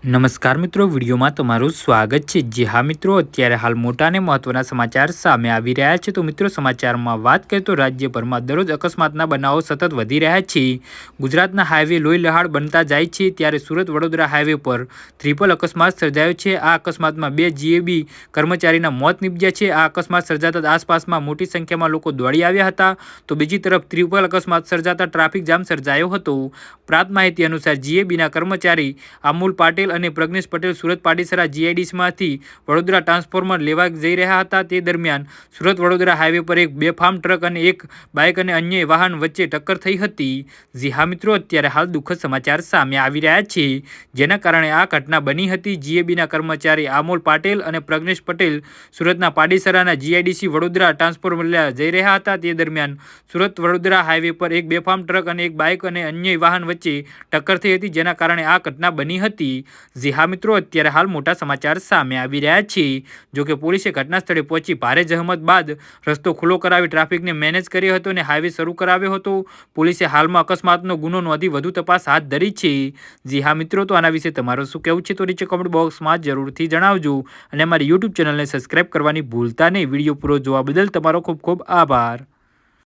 નમસ્કાર મિત્રો, વિડીયોમાં તમારું સ્વાગત છે. જે હા મિત્રો, અત્યારે હાલ મોટા અને મહત્વના સમાચાર સામે આવી રહ્યા છે. તો મિત્રો, સમાચારમાં વાત કરીએ તો રાજ્યભરમાં દરરોજ અકસ્માતના બનાવો સતત વધી રહ્યા છે. ગુજરાતના હાઈવે લોહી લહાડ બનતા જાય છે. ત્યારે સુરત વડોદરા હાઈવે પર ત્રિપલ અકસ્માત સર્જાયો છે. આ અકસ્માતમાં બે જીએબી કર્મચારીના મોત નીપજ્યા છે. આ અકસ્માત સર્જાતા આસપાસમાં મોટી સંખ્યામાં લોકો દોડી આવ્યા હતા. તો બીજી તરફ ત્રિપલ અકસ્માત સર્જાતા ટ્રાફિક જામ સર્જાયો હતો. પ્રાપ્ત માહિતી અનુસાર જીએબીના કર્મચારી અમૂલ પાટેલ પટેલ અને પ્રજ્ઞેશ પટેલ સુરત પાડીસરા જીઆઈડીસીમાંથી વડોદરા ટ્રાન્સફોર્મર લેવા જઈ રહ્યા હતા. તે દરમિયાન સુરત વડોદરા હાઈવે પર એક બેફામ ટ્રક અને એક બાઇક અને અન્ય વાહન વચ્ચે ટક્કર થઈ હતી. જી હા મિત્રો, અત્યારે હાલ દુઃખદ સમાચાર સામે આવી રહ્યા છે. જેના કારણે આ ઘટના બની હતી. જીએબીના કર્મચારી આમોલ પાટેલ અને પ્રજ્ઞેશ પટેલ સુરતના પાડીસરાના જીઆઈડીસી વડોદરા ટ્રાન્સફોર્મર લેવા જઈ રહ્યા હતા. તે દરમિયાન સુરત વડોદરા હાઈવે પર એક બેફામ ટ્રક અને એક બાઇક અને અન્ય વાહન વચ્ચે ટક્કર થઈ હતી. જેના કારણે આ ઘટના બની હતી. જી હા મિત્રો, અત્યારે હાલ મોટા સમાચાર સામે આવી રહ્યા છે. જોકે પોલીસે ઘટના સ્થળે પહોંચી ભારે જહમત બાદ રસ્તો ખુલ્લો કરાવી ટ્રાફિકને મેનેજ કર્યો હતો અને હાઈવે શરૂ કરાવ્યો હતો. પોલીસે હાલમાં અકસ્માતનો ગુનો નોંધી વધુ તપાસ હાથ ધરી છે. જી હા મિત્રો, તો આના વિશે તમારું શું કહેવું છે તો નીચે કમેન્ટ બોક્સમાં જરૂરથી જણાવજો. અને અમારી યુટ્યુબ ચેનલને સબસ્ક્રાઈબ કરવાની ભૂલતા નહીં. વીડિયો પૂરો જોવા બદલ તમારો ખૂબ ખૂબ આભાર.